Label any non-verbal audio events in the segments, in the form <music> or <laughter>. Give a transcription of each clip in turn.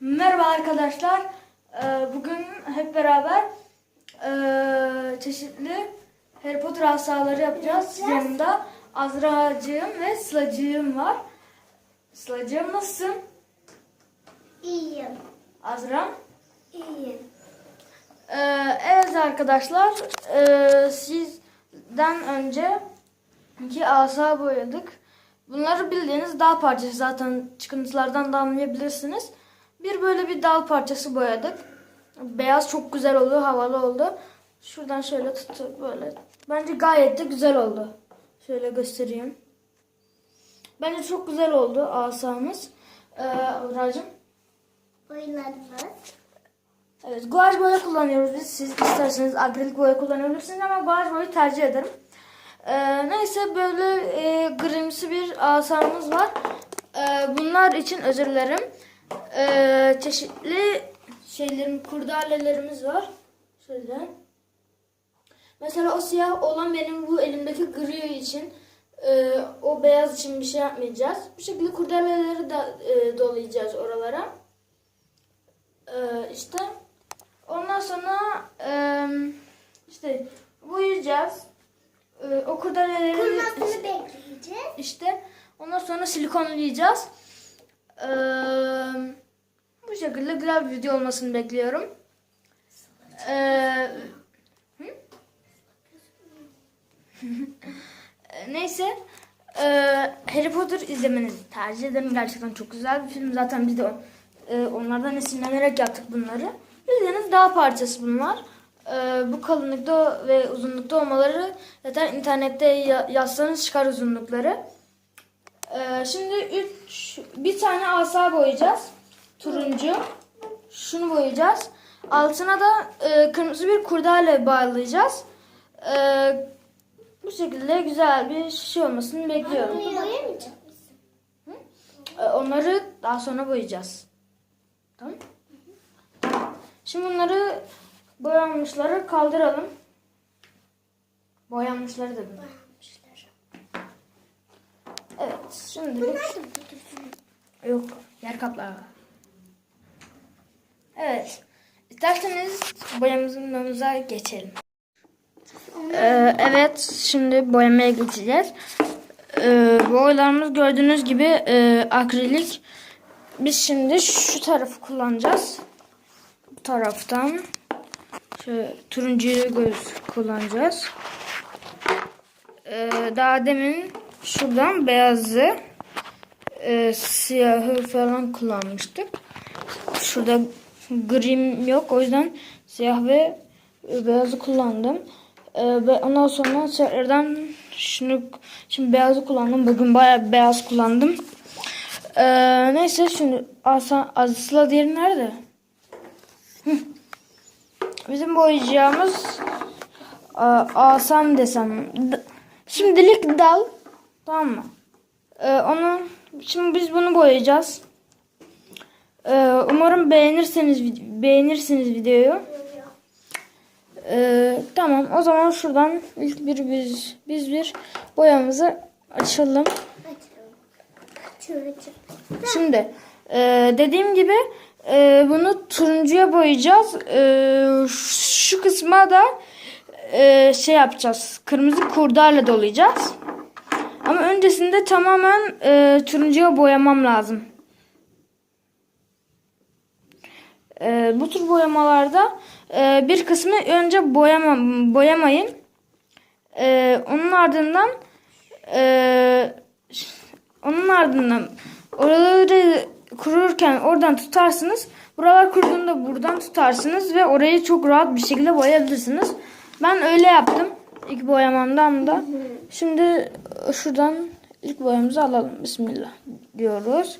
Merhaba arkadaşlar. Ee, Bugün hep beraber ee, çeşitli Harry Potter asaları yapacağız. Yanımda Azra'cığım ve Sıla'cığım var. Sıla'cığım nasılsın? İyiyim. Azra? İyiyim. Ee, evet arkadaşlar. ee, sizden önce iki asa boyadık. Bunları bildiğiniz dal parçası zaten çıkıntılardan da anlayabilirsiniz. Bir böyle bir dal parçası boyadık. Beyaz çok güzel oldu, havalı oldu. Şuradan şöyle tutup böyle. Bence gayet de güzel oldu. Şöyle göstereyim. Bence çok güzel oldu asamız. Ee, Avracığım. Oyunlarımız. Evet, guaj boya kullanıyoruz biz. Siz isterseniz akrilik boya kullanabilirsiniz ama guaj boyu tercih ederim. Ee, neyse böyle e, grimsi bir asamız var. Ee, bunlar için özür dilerim. Ee, çeşitli şeylerim, kurdalelerimiz var. Şöyle. Mesela o siyah olan benim bu elimdeki gri için. Ee, o beyaz için bir şey yapmayacağız. Bu şekilde kurdaleleri de e, dolayacağız oralara. Ee, işte ondan sonra e, işte boyayacağız. Ee, o kurdaleleri Kurmasını bekleyeceğiz. işte ondan sonra silikonlayacağız. Ee, bu şekilde güzel bir video olmasını bekliyorum. Ee? <laughs> Neyse. Ee, Harry Potter izlemenizi tercih ederim. Gerçekten çok güzel bir film. Zaten biz de e, onlardan esinlenerek yaptık bunları. Bildiğiniz dağ parçası bunlar. Ee, bu kalınlıkta ve uzunlukta olmaları zaten internette ya- yazsanız çıkar uzunlukları. Ee, şimdi üç, bir tane asa boyayacağız. Turuncu. Şunu boyayacağız. Altına da e, kırmızı bir kurdale bağlayacağız. Ee, bu şekilde güzel bir şey olmasını bekliyorum. Bunu boyamayacak mısın? Ee, onları daha sonra boyayacağız. Tamam. Şimdi bunları boyanmışları kaldıralım. Boyanmışları dedim. Boyamışlar. Şimdi Bunlar da burada. Yok. Yer kaplağı. Evet. İsterseniz boyamamıza geçelim. Ee, evet. Şimdi boyamaya geçeceğiz. Ee, boyalarımız gördüğünüz gibi e, akrilik. Biz şimdi şu tarafı kullanacağız. Bu taraftan. Şöyle turuncuyu göz kullanacağız. Ee, daha demin şuradan beyazı e, siyahı falan kullanmıştık. Şurada grim yok o yüzden siyah ve e, beyazı kullandım. E, ondan sonra tekrardan şunu şimdi beyazı kullandım. Bugün bayağı beyaz kullandım. E, neyse şimdi asa, Azısla diğeri nerede? Hı. Bizim boyayacağımız a, asam desem. Şimdilik dal. Tamam mı? Ee, onu şimdi biz bunu boyayacağız. Ee, umarım beğenirseniz beğenirsiniz videoyu. Ee, tamam o zaman şuradan ilk bir biz biz bir boyamızı açalım. Şimdi e, dediğim gibi e, bunu turuncuya boyayacağız. E, şu kısma da e, şey yapacağız. Kırmızı kurdarla dolayacağız. Ama öncesinde tamamen e, turuncuya boyamam lazım. E, bu tür boyamalarda e, bir kısmı önce boyama, boyamayın. E, onun ardından e, onun ardından oraları kururken oradan tutarsınız. Buralar kuruduğunda buradan tutarsınız ve orayı çok rahat bir şekilde boyayabilirsiniz. Ben öyle yaptım ilk boyamamdan da. Şimdi şuradan ilk boyamızı alalım. Bismillah diyoruz.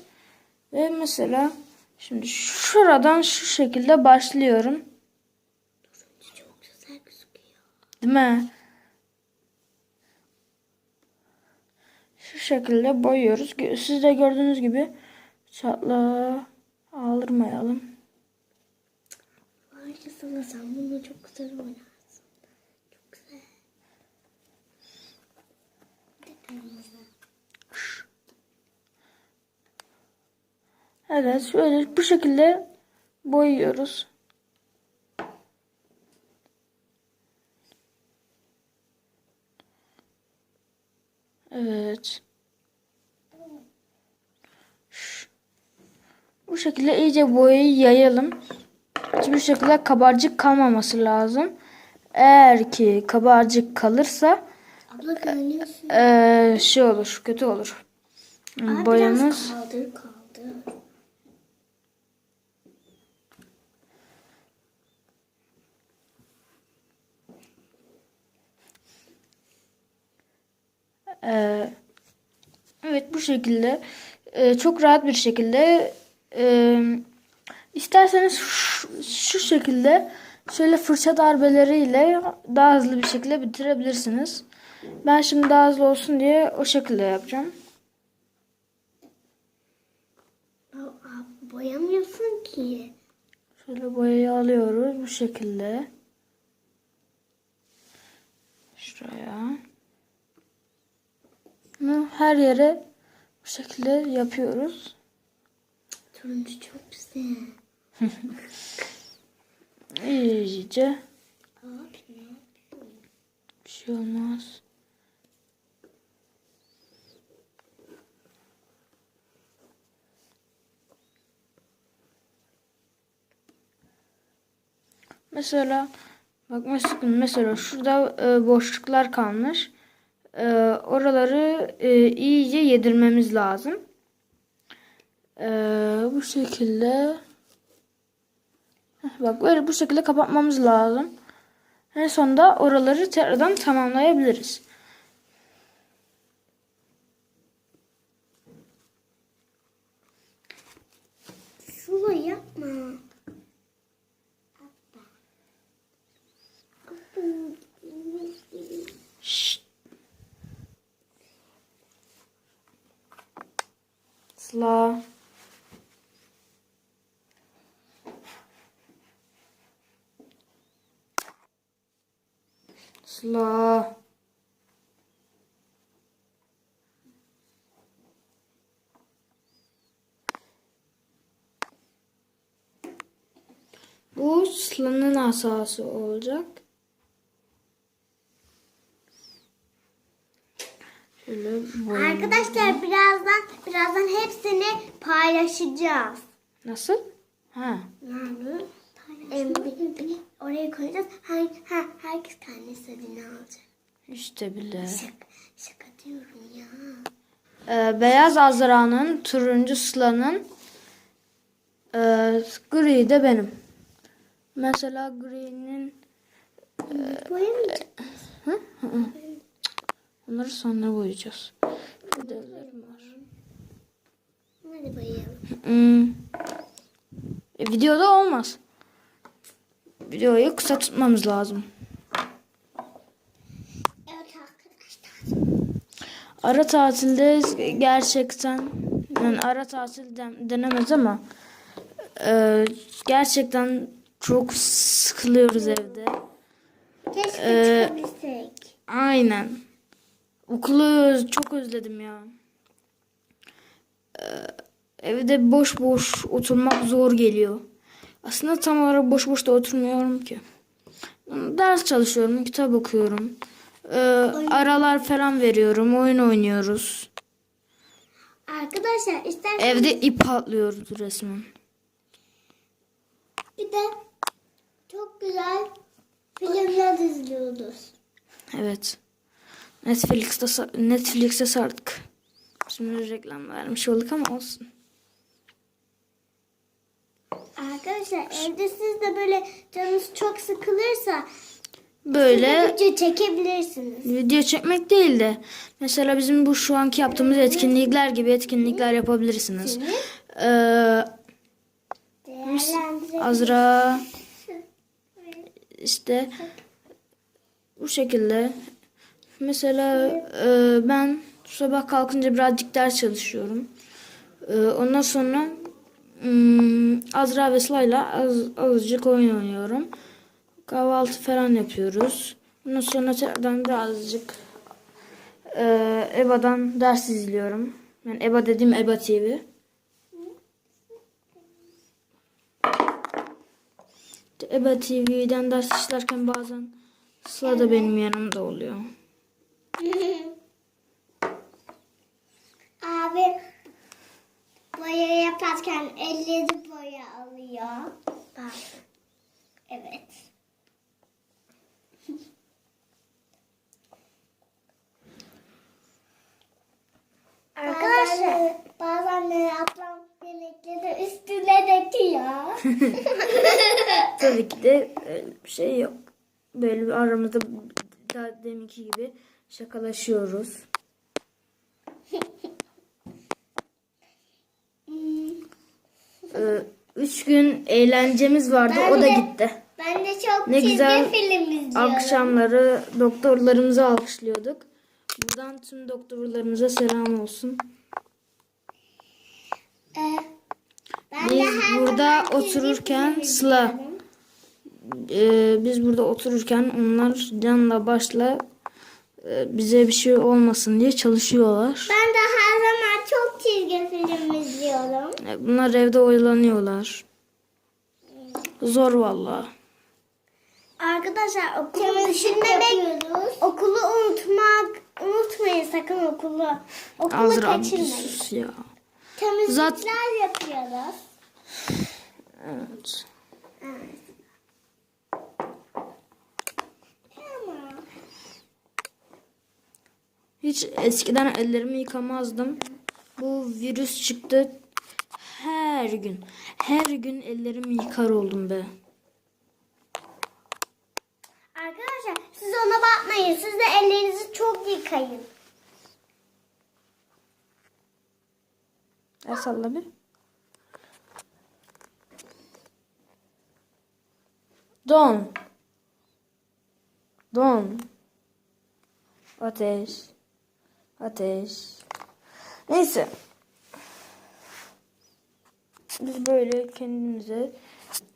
Ve mesela şimdi şuradan şu şekilde başlıyorum. Değil mi? Şu şekilde boyuyoruz. Siz de gördüğünüz gibi çatla aldırmayalım. Harikasın sen bunu çok güzel oynarsın. Çok güzel. Bir de kırmızı. Evet şöyle bu şekilde boyuyoruz. Evet. Bu şekilde iyice boyayı yayalım. Hiçbir şekilde kabarcık kalmaması lazım. Eğer ki kabarcık kalırsa Abla görünüyorsun. eee, şey olur, kötü olur. Aa, Boyamız Biraz kaldır kaldır. Ee, evet bu şekilde e, çok rahat bir şekilde e, isterseniz şu, şu şekilde şöyle fırça darbeleriyle daha hızlı bir şekilde bitirebilirsiniz. Ben şimdi daha hızlı olsun diye o şekilde yapacağım. Boyamıyorsun ki. Şöyle boyayı alıyoruz bu şekilde. Şuraya. Her yere bu şekilde yapıyoruz. Turuncu çok güzel. <laughs> İyice Abi ne bir şey olmaz. Mesela bak mesela, şurada e, boşluklar kalmış. E, oraları e, iyice yedirmemiz lazım. E, bu şekilde bak böyle bu şekilde kapatmamız lazım. En sonunda oraları tekrardan tamamlayabiliriz. Sula yapma. Sıla. Sıla. Bu Sıla'nın asası olacak. Arkadaşlar birazdan birazdan hepsini paylaşacağız. Nasıl? Ha. Yani em, oraya koyacağız. Her, her, herkes kendi istediğini alacak. İşte bile. Şaka, şaka diyorum ya. Ee, beyaz Azra'nın, turuncu Sıla'nın, e, gri de benim. Mesela gri'nin Boyamayacak. onları sonra boyayacağız. Ödevlerim var. Hadi boyayalım. Hmm. E, videoda olmaz. Videoyu kısa tutmamız lazım. Evet arkadaşlar. Ara tatilde gerçekten yani ara tatil den- denemez ama e, gerçekten çok sıkılıyoruz evde. Keşke Ee, çıkabilsek. Aynen. Okulu çok özledim ya. Ee, evde boş boş oturmak zor geliyor. Aslında tam olarak boş boş da oturmuyorum ki. Ders çalışıyorum, kitap okuyorum. Ee, aralar falan veriyorum, oyun oynuyoruz. Arkadaşlar isterseniz Evde ip atlıyoruz resmen. bir de çok güzel filmler izliyoruz. Evet. Netflix'te Netflix'e sardık. Şimdi reklam vermiş olduk ama olsun. Arkadaşlar evde siz de böyle canınız çok sıkılırsa Böyle video çekebilirsiniz. video çekmek değil de mesela bizim bu şu anki yaptığımız etkinlikler gibi etkinlikler yapabilirsiniz. Ee. Azra işte bu şekilde mesela e, ben sabah kalkınca birazcık ders çalışıyorum. E, ondan sonra Azra ve Sıla'yla az, azıcık oyun oynuyorum. Kahvaltı falan yapıyoruz. Ondan sonra tekrardan birazcık e, EBA'dan ders izliyorum. Yani EBA dediğim EBA TV. EBA TV'den ders işlerken bazen Sıla da benim yanımda oluyor. Abi boya yaparken elleri boya alıyor. Bak. Evet. <laughs> Arkadaşlar bazen de ablam yemekleri üstüne döküyor. <laughs> Tabii ki de öyle bir şey yok. Böyle bir aramızda daha deminki gibi şakalaşıyoruz. Üç gün eğlencemiz vardı. Ben o da de- gitti. ben de çok Ne çizgi güzel film izliyorum. Akşamları doktorlarımızı alkışlıyorduk. Buradan tüm doktorlarımıza selam olsun. Ee, ben de Biz her burada otururken Sıla. Ee, biz burada otururken onlar canla başla e, bize bir şey olmasın diye çalışıyorlar. Ben de her zaman çok çizgi film izliyorum. E, Bunlar evde oyalanıyorlar. Zor valla. Arkadaşlar okulu düşünmemek, okulu unutmak, unutmayın sakın okulu. Okulu Azra kaçırmayın. sus ya. Temizlikler Zat- yapıyoruz. Evet. Evet. Tamam. Hiç eskiden ellerimi yıkamazdım. Bu virüs çıktı. Her gün, her gün ellerimi yıkar oldum be. Arkadaşlar siz ona bakmayın. Siz de ellerinizi çok yıkayın. El salla bir. Don. Don. Ateş. Ateş. Neyse. Biz böyle kendimize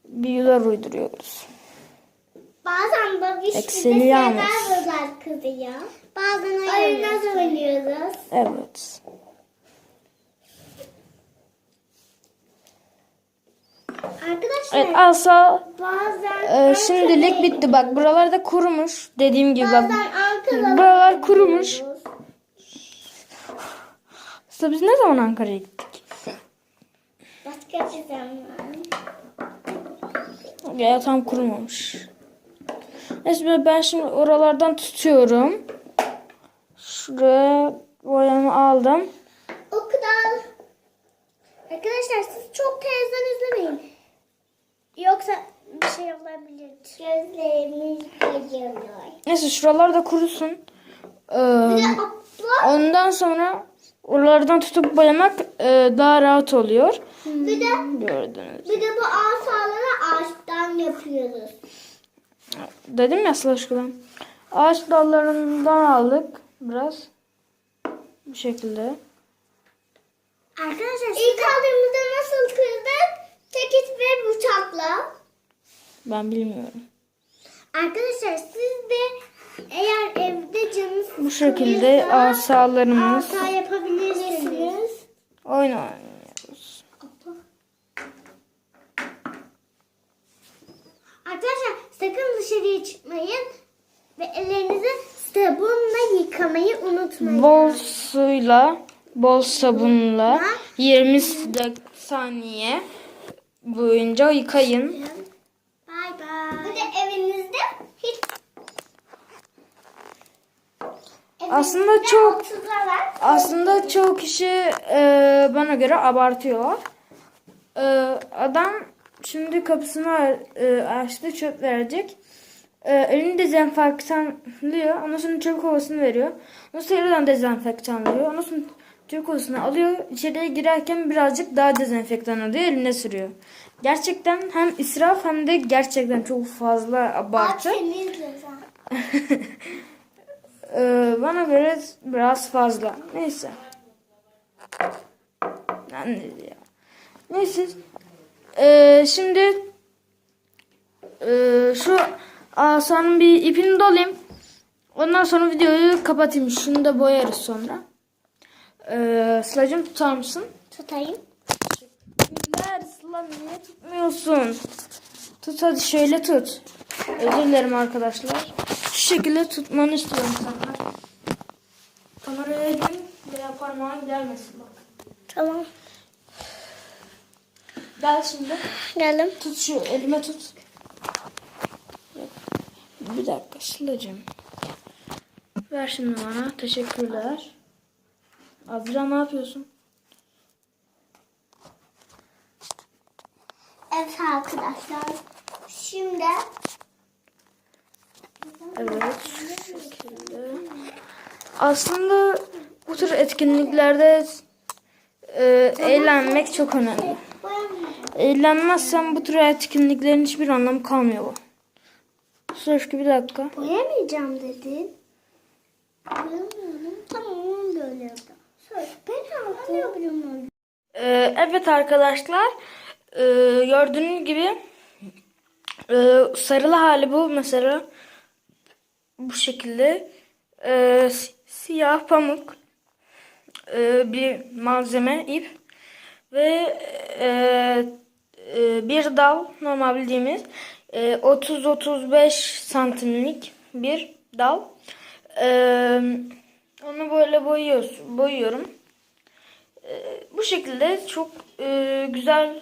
büyüler uyduruyoruz. Bazen babiş Ekseli bize yalnız. şeyler kızıyor. Bazen oyunlar oynuyoruz. Evet. Arkadaşlar Evet Asa bazen e, şimdilik bitti. Bak buralarda kurumuş. Dediğim gibi bak. Buralar kurumuş. Aslında biz ne zaman Ankara'ya gittik? Bir zaman. Ya tam kurumamış. Neyse ben şimdi oralardan tutuyorum. Şuraya boyamı aldım. O kadar. Arkadaşlar siz çok televizyon izlemeyin. Yoksa bir şey olabilir. Gözlerimiz acıyor. Neyse şuralar da kurusun. Ee, ondan sonra oralardan tutup boyamak e, daha rahat oluyor. bir de Gördünüz. bir de bu asaları ağaçtan yapıyoruz. Dedim ya Slaşkı'dan. Ağaç dallarından aldık biraz. Bu şekilde. Arkadaşlar ilk aldığımızda nasıl kırdık? Tekit ve bıçakla. Ben bilmiyorum. Arkadaşlar siz de eğer evde canınız Bu şekilde asalarımız asa yapabilirsiniz. oyun oynuyoruz. Arkadaşlar sakın dışarıya çıkmayın ve ellerinizi sabunla yıkamayı unutmayın. Bol suyla, bol sabunla 20 saniye boyunca yıkayın. Bay bay. Bu da evinizde hiç Aslında çok aslında çoğu kişi e, bana göre abartıyorlar. E, adam şimdi kapısını e, açtı çöp verecek. E, elini dezenfektanlıyor. Ondan sonra çöp kovasını veriyor. Ondan sonra yeniden dezenfektanlıyor. Ondan sonra çöp kovasını alıyor. İçeriye girerken birazcık daha dezenfektan alıyor. Eline sürüyor. Gerçekten hem israf hem de gerçekten çok fazla abartı. Sen. <laughs> Ee, bana göre biraz fazla. Neyse. Ben de ya. Neyse. Ee, şimdi ee, şu asanın bir ipini dolayayım. Ondan sonra videoyu kapatayım. Şunu da boyarız sonra. Ee, Sıla'cığım tutar mısın? Tutayım. Ver Sıla niye tutmuyorsun? Tut hadi şöyle tut. Özür dilerim arkadaşlar. Şekilde tutmanı istiyorum senden. Kameraya gün veya parmağın gelmesin bak. Tamam. Gel şimdi. Geldim. Tut şu elime tut. Bir dakika Sıla'cığım. Ver şimdi bana. Teşekkürler. Azra ne yapıyorsun? Evet arkadaşlar. Şimdi Evet. şekilde. Aslında bu tür etkinliklerde e, eğlenmek çok önemli. Eğlenmezsen bu tür etkinliklerin hiçbir anlamı kalmıyor bu. Söz bir dakika. Boyamayacağım dedin. Boyamıyorum. Tamam onu da öyle yaptım. Söz. Ben yapıyorum. Ee, evet arkadaşlar ee, gördüğünüz gibi ee, sarılı hali bu mesela bu şekilde si- siyah pamuk ee, bir malzeme ip ve ee, ee, bir dal normal bildiğimiz ee, 30-35 santimlik bir dal Ee, onu böyle boyuyoruz, boyuyorum. Ee, bu şekilde çok e, güzel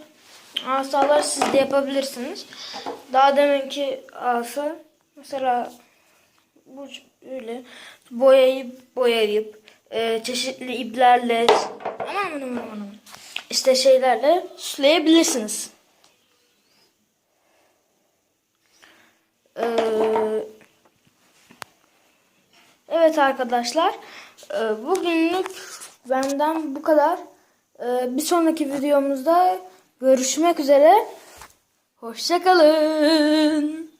asalar siz de yapabilirsiniz. Daha deminki asa mesela bu böyle boyayıp boyayıp e, çeşitli iplerle aman aman aman aman işte şeylerle süsleyebilirsiniz. Ee, Evet arkadaşlar. e, Bugünlük benden bu kadar. E, Bir sonraki videomuzda görüşmek üzere. Hoşçakalın.